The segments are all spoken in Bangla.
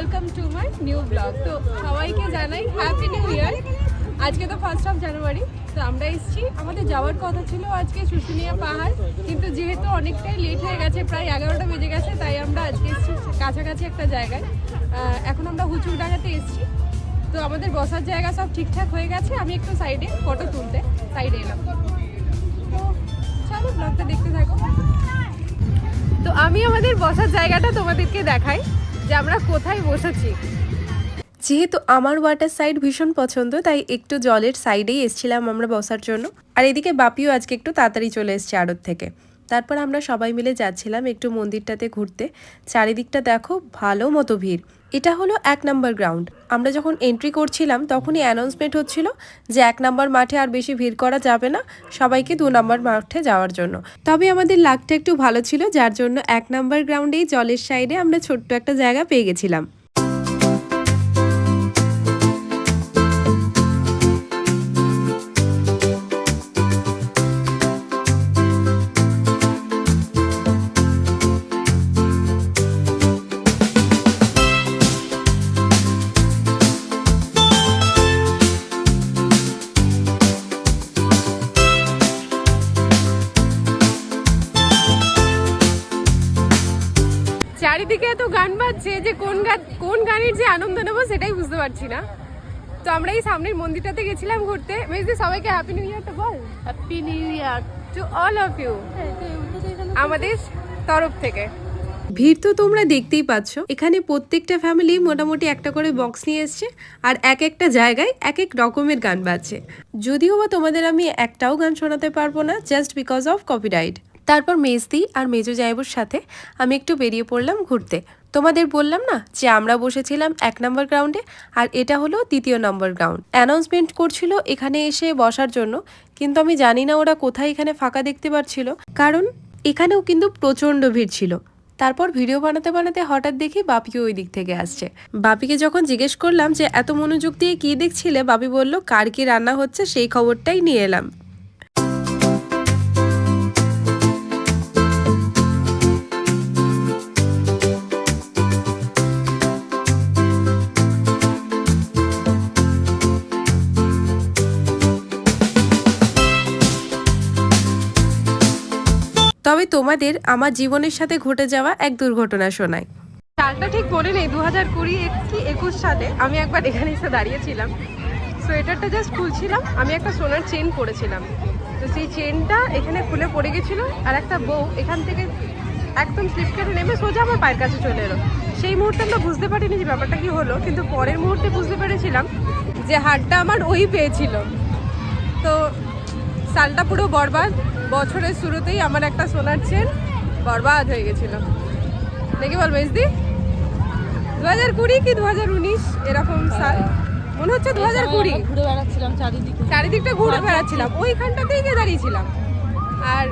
Welcome to my new blog তো সবাইকে জানাই হ্যাপি নিউ ইয়ার আজকে তো ফার্স্ট অফ জানুয়ারি তো আমরা এসেছি। আমাদের যাওয়ার কথা ছিল আজকে শুশুনিয়া পাহাড়, কিন্তু যেহেতু অনেকটাই লেট হয়ে গেছে, প্রায় এগারোটা বেজে গেছে, তাই আমরা আজকে এসেছি কাছাকাছি একটা জায়গায়। এখন আমরা হুচুর ডাঙাতে এসেছি। তো আমাদের বসার জায়গা সব ঠিকঠাক হয়ে গেছে, আমি একটু সাইডে ফটো তুলতে সাইডে এলাম। তো চলো ব্লগটা দেখতে থাকো। তো আমি আমাদের বসার জায়গাটা তোমাদেরকে দেখাই। যে আমরা কোথায় বসেছি। যেহেতু আমার ওয়াটার সাইড ভীষণ পছন্দ, তাই একটু জলের সাইডেই এসছিলাম আমরা বসার জন্য। আর এদিকে বাপিও আজকে একটু তাড়াতাড়ি চলে এসছে আড়ত থেকে। তারপর আমরা সবাই মিলে যাচ্ছিলাম একটু মন্দিরটাতে ঘুরতে। চারিদিকটা দেখো ভালো মতো ভিড়। এটা হলো এক নাম্বার গ্রাউন্ড। আমরা যখন এন্ট্রি করছিলাম তখনই অ্যানাউন্সমেন্ট হচ্ছিল যে এক নাম্বার মাঠে আর বেশি ভিড় করা যাবে না সবাইকে দু নাম্বার মাঠে যাওয়ার জন্য। তবে আমাদের লাকটা একটু ভালো ছিল, যার জন্য এক নাম্বার গ্রাউন্ডেই জলের সাইডে আমরা ছোট্ট একটা জায়গা পেয়ে গেছিলাম। এত গান বাজছে যে কোন গান কোন গানের যে আনন্দ নেব সেটাই বুঝতে পারছি না। তো আমরা এই সামনের মন্দিরটাতে গেছিলাম ঘুরতে। মেজদি সবাইকে হ্যাপি নিউ ইয়ারটা বল। Happy new year to all of you আমাদের তরফ থেকে। ভিড় তো তোমরা দেখতেই পাচ্ছ। এখানে প্রত্যেকটা ফ্যামিলি মোটামুটি একটা করে বক্স নিয়ে এসছে আর এক একটা জায়গায় এক এক রকমের গান বাজছে। যদিও বা তোমাদের আমি একটাও গান শোনাতে পারব না জাস্ট বিকজ অফ কপিরাইট তারপর মেজদি আর মেজো জাইবুর সাথে আমি একটু বেরিয়ে পড়লাম ঘুরতে। তোমাদের বললাম না যে আমরা বসেছিলাম এক নম্বর গ্রাউন্ডে আর এটা হলো দ্বিতীয় নম্বর গ্রাউন্ড অ্যানাউন্সমেন্ট করছিল এখানে এসে বসার জন্য, কিন্তু আমি জানি না ওরা কোথায় এখানে ফাঁকা দেখতে পাচ্ছিল কারণ এখানেও কিন্তু প্রচণ্ড ভিড় ছিল। তারপর ভিডিও বানাতে বানাতে হঠাৎ দেখি বাপিও ওই দিক থেকে আসছে। বাপিকে যখন জিজ্ঞেস করলাম যে এত মনোযোগ দিয়ে কি দেখছিলে, বাপি বলল, কার কি রান্না হচ্ছে সেই খবরটাই নিয়ে এলাম। তবে তোমাদের আমার জীবনের সাথে ঘটে যাওয়া এক দুর্ঘটনা শোনায়। সালটা ঠিক মনে নেই দু হাজার কুড়ি কি একুশ সালে আমি একবার এখানে এসে দাঁড়িয়েছিলাম। সোয়েটারটা জাস্ট খুলছিলাম, আমি একটা সোনার চেন পরেছিলাম। তো সেই চেনটা এখানে খুলে পড়ে গেছিল আর একটা বউ এখান থেকে একদম স্লিপ কেটে নেমে সোজা আমার পায়ের কাছে চলে এলো। সেই মুহূর্তে আমরা বুঝতে পারিনি যে ব্যাপারটা কি হলো, কিন্তু পরের মুহূর্তে বুঝতে পেরেছিলাম যে হারটা আমার ওই পেয়েছিল। তো সালটা পুরো বরবাদ। বছরের শুরুতেই আমার একটা সোনার চেন বরবাদ হয়ে গেছিল। দেখি বল মেজদি দু হাজার কুড়ি কি দু হাজার উনিশ এরকম সাল? মনে হচ্ছে দু হাজার কুড়ি ঘুরে বেড়াচ্ছিলাম চারিদিকে। চারিদিকটা ঘুরে বেড়াচ্ছিলাম। ওইখানটাতেই গিয়ে দাঁড়িয়েছিলাম। আর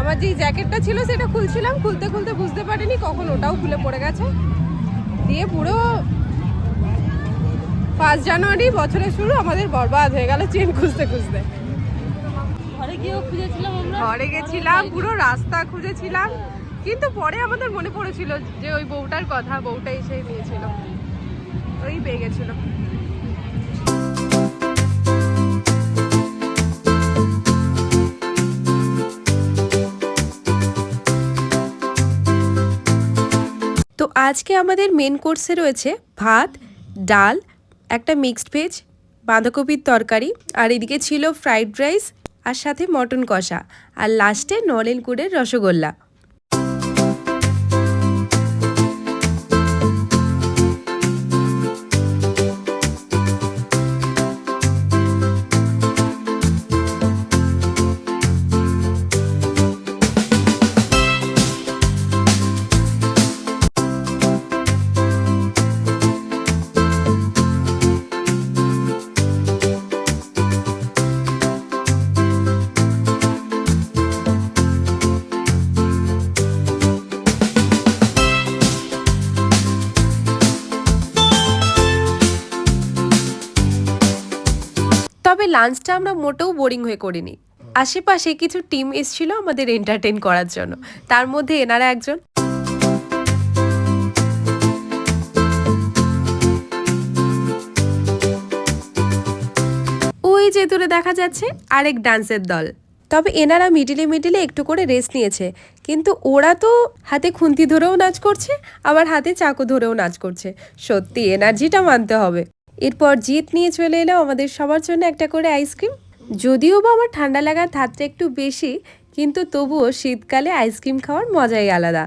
আমার যেই জ্যাকেটটা ছিল সেটা খুলছিলাম। খুলতে খুলতে বুঝতে পারিনি কখন ওটাও খুলে পড়ে গেছে। দিয়ে পুরো ফার্স্ট জানুয়ারি বছরের শুরু আমাদের বরবাদ হয়ে গেল চেন খুঁজতে খুঁজতে। ঘরে গিয়েও খুঁজেছিলাম আমরা। ঘরে গেছিলাম পুরো রাস্তা খুঁজেছিলাম কিন্তু পরে আমাদের মনে পড়েছিল যে ওই বউটার কথা বউটা এসে নিয়েছিল। ওই পেয়ে গেছিল। তো আজকে আমাদের মেন কোর্সে রয়েছে ভাত ডাল একটা মিক্সড ভেজ বাঁধাকপির তরকারি আর এদিকে ছিল ফ্রাইড রাইস আর সাথে মটন কষা। আর লাস্টে নলেন কুড়ের রসগোল্লা। তবে লাঞ্চটা আমরা মোটেও বোরিং হয়ে করিনি। আশেপাশে কিছু টিম এসেছিল আমাদের এন্টারটেন করার জন্য। তার মধ্যে এনারা একজন। ওই যে দূরে দেখা যাচ্ছে আরেক ডান্সের দল। তবে এনারা মিডিলে মিডিলে একটু করে রেস্ট নিয়েছে। কিন্তু ওরা তো হাতে খুন্তি ধরেও নাচ করছে, আবার হাতে চাকু ধরেও নাচ করছে। সত্যি এনার্জিটা মানতে হবে। এরপর জিত নিয়ে চলে এলো আমাদের সবার জন্য একটা করে আইসক্রিম। যদিও বা আমার ঠান্ডা লাগার ধারটা একটু বেশি, কিন্তু তবুও শীতকালে আইসক্রিম খাওয়ার মজাই আলাদা।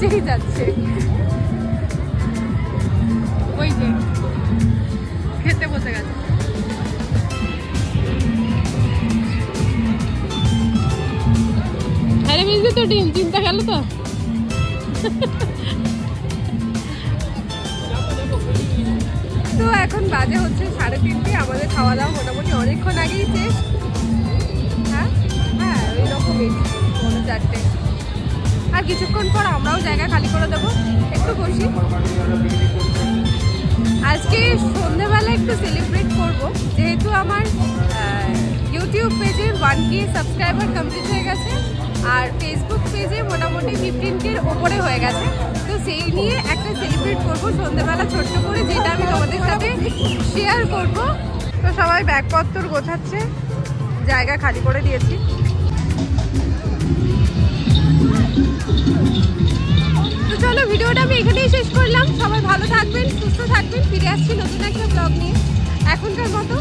তখন যাচ্ছে। ওই যে, খেতে বসে গেছে। আরে মিলবে তো ডিম চিন্তা গেল তো। তো এখন বাজে হচ্ছে সাড়ে তিনটে, আমাদের খাওয়া দাওয়া মোটামুটি অনেকক্ষণ আগেই শেষ। হ্যাঁ? হ্যাঁ ওই রকমই, পৌনে চারটে। কিছুক্ষণ পর আমরাও জায়গা খালি করে দেবো। একটু বসি। আজকে সন্ধেবেলা একটু সেলিব্রেট করব। যেহেতু আমার ইউটিউব পেজে ওয়ান কে সাবস্ক্রাইবার কমপ্লিট হয়ে গেছে, আর ফেসবুক পেজে মোটামুটি ফিফটিন কের ওপরে হয়ে গেছে। তো সেই নিয়ে একটা সেলিব্রেট করব সন্ধেবেলা ছোট্ট করে, যেটা আমি তোমাদের সাথে শেয়ার করব। তো সবাই ব্যাগপত্র গোছাচ্ছে, জায়গা খালি করে দিয়েছি। তো চলো, ভিডিওটা আমি এখানেই শেষ করলাম। সবাই ভালো থাকবেন, সুস্থ থাকবেন। ফিরে আসছি নতুন একটা ব্লগ নিয়ে। এখনকার মতো।